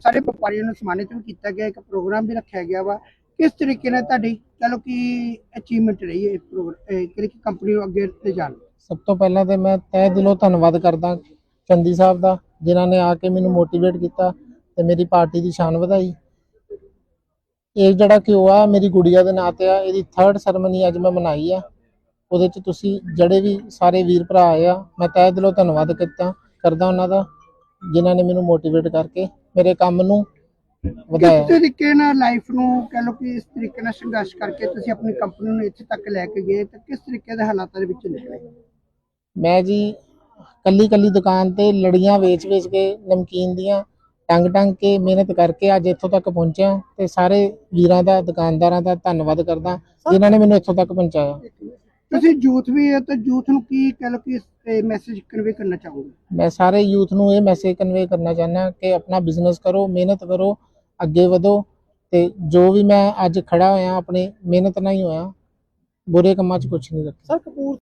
ਸਾਰੇ ਵਪਾਰੀਆਂ ਨੂੰ ਸਨਮਾਨਿਤ ਵੀ ਕੀਤਾ ਗਿਆ, ਇੱਕ ਪ੍ਰੋਗਰਾਮ ਵੀ ਰੱਖਿਆ ਗਿਆ ਵਾ। ਕਿਸ ਤਰੀਕੇ ਨਾਲ ਤੁਹਾਡੀ ਕਹ ਲਓ ਅਚੀਵਮੈਂਟ ਰਹੀ ਹੈ ਇਹ ਪ੍ਰੋਗਰਾਮ ਕਿਹੜੀ ਕੰਪਨੀ ਨੂੰ ਅੱਗੇ ਲੈ ਜਾਣ? ਸਭ ਤੋਂ ਪਹਿਲਾਂ ਤੇ ਮੈਂ ਤਹਿ ਦਿਲੋਂ ਧੰਨਵਾਦ ਕਰਦਾ ਚੰਦੀ ਸਾਹਿਬ ਦਾ, ਜਿਨ੍ਹਾਂ ਨੇ ਆ ਕੇ ਮੈਨੂੰ ਮੋਟੀਵੇਟ ਕੀਤਾ ਤੇ ਮੇਰੀ ਪਾਰਟੀ ਦੀ ਸ਼ਾਨ ਵਧਾਈ। ਇਹ ਜਿਹੜਾ ਕਿਉਂ ਆ, ਮੇਰੀ ਗੁੜੀਆ ਦੇ ਨਾਂ ਤੇ ਆ, ਇਹਦੀ ਥਰਡ ਸੈਰਮਨੀ ਅੱਜ ਮੈਂ ਮਨਾਈ ਆ। ਉਹਦੇ ਚ ਤੁਸੀਂ ਜਿਹੜੇ ਵੀ ਸਾਰੇ ਵੀਰ ਭਰਾ ਆਏ ਆ, ਮੈਂ ਤਹਿ ਦਿਲੋਂ ਧੰਨਵਾਦ ਕੀਤਾ, ਕਰਦਾ ਉਹਨਾਂ ਦਾ। ਜਿਨ੍ਹਾਂ ਨੇ ਮੈਨੂੰ ਮੋਟੀਵੇਟ ਕਰਕੇ ਮੇਰੇ ਕੰਮ ਨੂੰ ਵਧਾਇਆ। ਕਿਸ ਤਰੀਕੇ ਨਾਲ ਲਾਈਫ ਨੂੰ ਕਹ ਲਓ ਕਿ ਇਸ ਤਰੀਕੇ ਨਾਲ ਸੰਘਰਸ਼ ਕਰਕੇ ਤੁਸੀਂ ਆਪਣੀ ਕੰਪਨੀ ਨੂੰ ਇੱਥੇ ਤੱਕ ਲੈ ਕੇ ਗਏ ਤਾਂ ਕਿਸ ਤਰੀਕੇ ਦੇ ਹਾਲਾਤਾਂ ਦੇ ਵਿੱਚ ਨਿਕਲੇ? ਮੈਂ ਜੀ ਕੱਲੀ ਕੱਲੀ ਦੁਕਾਨ ਤੇ ਲੜੀਆਂ ਵੇਚ-ਵੇਚ ਕੇ ਨਮਕੀਨ ਦੀਆਂ ਟੰਗ ਟੰਗ ਕੇ ਮਿਹਨਤ ਕਰਕੇ ਅੱਜ ਇੱਥੋਂ ਤੱਕ ਪਹੁੰਚਿਆ ਤੇ ਸਾਰੇ ਵੀਰਾਂ ਦਾ ਦੁਕਾਨਦਾਰਾਂ ਦਾ ਧੰਨਵਾਦ ਕਰਦਾ ਜਿਨ੍ਹਾਂ ਨੇ ਮੈਨੂੰ ਇੱਥੋਂ ਤੱਕ ਪਹੁੰਚਾਇਆ। ਤੁਸੀਂ ਯੂਥ ਵੀ ਹੈ ਤਾਂ ਯੂਥ ਨੂੰ ਕੀ ਕਹ ਕਿ ਮੈਸੇਜ ਕਨਵੇ ਕਰਨਾ ਚਾਹੋਗੇ? ਮੈਂ ਸਾਰੇ ਯੂਥ ਨੂੰ ਇਹ ਮੈਸੇਜ ਕਨਵੇ ਕਰਨਾ ਚਾਹੁੰਦਾ ਕਿ ਆਪਣਾ ਬਿਜ਼ਨਸ ਕਰੋ ਮਿਹਨਤ ਕਰੋ ਅੱਗੇ ਵਧੋ ਤੇ ਜੋ ਵੀ ਮੈਂ ਅੱਜ ਖੜਾ ਹੋਇਆ ਆਪਣੀ ਮਿਹਨਤ ਨਾਲ ਹੀ ਹੋਇਆ ਬੁਰੇ ਕੰਮਾਂ 'ਚ ਕੁਝ ਨਹੀਂ ਰੱਖਿਆ। ਸਰ ਕਪੂਰ